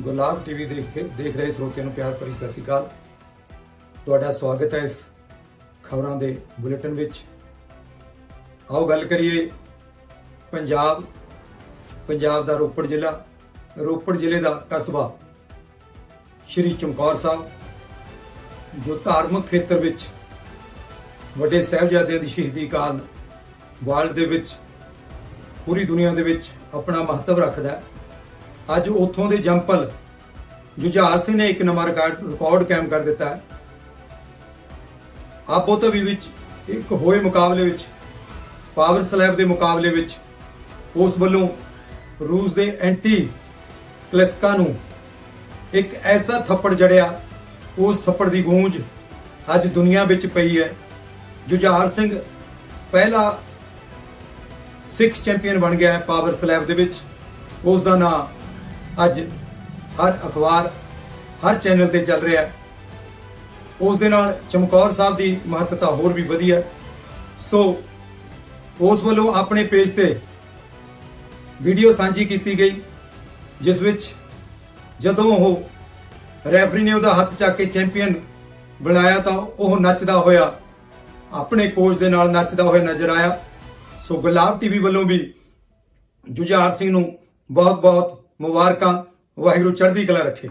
ਗੁਲਾਬ TV ਦੇਖ ਦੇਖ ਰਹੇ ਸਰੋਤਿਆਂ ਨੂੰ ਪਿਆਰ ਭਰੀ ਸਤਿ ਸ਼੍ਰੀ ਅਕਾਲ। ਤੁਹਾਡਾ ਸਵਾਗਤ ਹੈ ਇਸ ਖਬਰਾਂ ਦੇ ਬੁਲੇਟਿਨ ਵਿੱਚ। ਆਓ ਗੱਲ ਕਰੀਏ ਪੰਜਾਬ ਪੰਜਾਬ ਦਾ ਰੋਪੜ ਜ਼ਿਲ੍ਹਾ। ਰੋਪੜ ਜ਼ਿਲ੍ਹੇ ਦਾ ਕਸਬਾ ਸ਼੍ਰੀ ਚਮਕੌਰ ਸਾਹਿਬ, ਜੋ ਧਾਰਮਿਕ ਖੇਤਰ ਵਿੱਚ ਵੱਡੇ ਸਾਹਿਬਜ਼ਾਦਿਆਂ ਦੀ ਸ਼ਹੀਦੀ ਕਾਰਨ ਵਰਲਡ ਦੇ ਵਿੱਚ, ਪੂਰੀ ਦੁਨੀਆ ਦੇ ਵਿੱਚ ਆਪਣਾ ਮਹੱਤਵ ਰੱਖਦਾ ਹੈ। ਅੱਜ ਉੱਥੋਂ ਦੇ ਜੰਪਲ ਜੁਝਾਰ ਸਿੰਘ ਨੇ ਇੱਕ ਨਵਾਂ ਰਿਕਾਰਡ ਰਿਕਾਰਡ ਕਾਇਮ ਕਰ ਦਿੱਤਾ ਹੈ। ਆਬੋ ਤਵੀ ਵਿੱਚ ਇੱਕ ਹੋਏ ਮੁਕਾਬਲੇ ਵਿੱਚ, ਪਾਵਰ ਸਲੈਬ ਦੇ ਮੁਕਾਬਲੇ ਵਿੱਚ ਉਸ ਵੱਲੋਂ ਰੂਸ ਦੇ ਐਂਟੀ ਕਲਸਕਾ ਨੂੰ ਇੱਕ ਐਸਾ ਥੱਪੜ ਜੜਿਆ, ਉਸ ਥੱਪੜ ਦੀ ਗੂੰਜ ਅੱਜ ਦੁਨੀਆ ਵਿੱਚ ਪਈ ਹੈ। ਜੁਝਾਰ ਸਿੰਘ ਪਹਿਲਾ ਸਿੱਖ ਚੈਂਪੀਅਨ ਬਣ ਗਿਆ ਹੈ ਪਾਵਰ ਸਲੈਬ ਦੇ ਵਿੱਚ, ਉਸ ਦਾ ਨਾਮ ਅੱਜ ਹਰ ਅਖਬਾਰ, ਹਰ ਚੈਨਲ ਤੇ ਚੱਲ ਰਿਹਾ ਉਸ ਦੇ ਨਾਲ ਚਮਕੌਰ ਸਾਹਿਬ ਦੀ ਮਹੱਤਤਾ ਹੋਰ ਵੀ ਵਧੀ ਹੈ। ਸੋ ਉਸ ਵੱਲੋਂ ਆਪਣੇ ਪੇਜ ਤੇ ਵੀਡੀਓ ਸਾਂਝੀ ਕੀਤੀ ਗਈ, ਜਿਸ ਵਿੱਚ ਜਦੋਂ ਉਹ ਰੈਫਰੀ ਨੇ ਉਹਦਾ ਹੱਥ ਚੱਕ ਕੇ ਚੈਂਪੀਅਨ ਬਣਾਇਆ ਤਾਂ ਉਹ ਨੱਚਦਾ ਹੋਇਆ, ਆਪਣੇ ਕੋਚ ਦੇ ਨਾਲ ਨੱਚਦਾ ਹੋਇਆ ਨਜ਼ਰ ਆਇਆ। ਸੋ ਗੁਲਾਬ ਟੀਵੀ ਵੱਲੋਂ ਵੀ ਜੁਝਾਰ ਸਿੰਘ ਨੂੰ ਬਹੁਤ ਬਹੁਤ ਮੁਬਾਰਕਾਂ ਵਾਹਿਗੁਰੂ ਚੜ੍ਹਦੀ ਕਲਾ ਰੱਖੇ।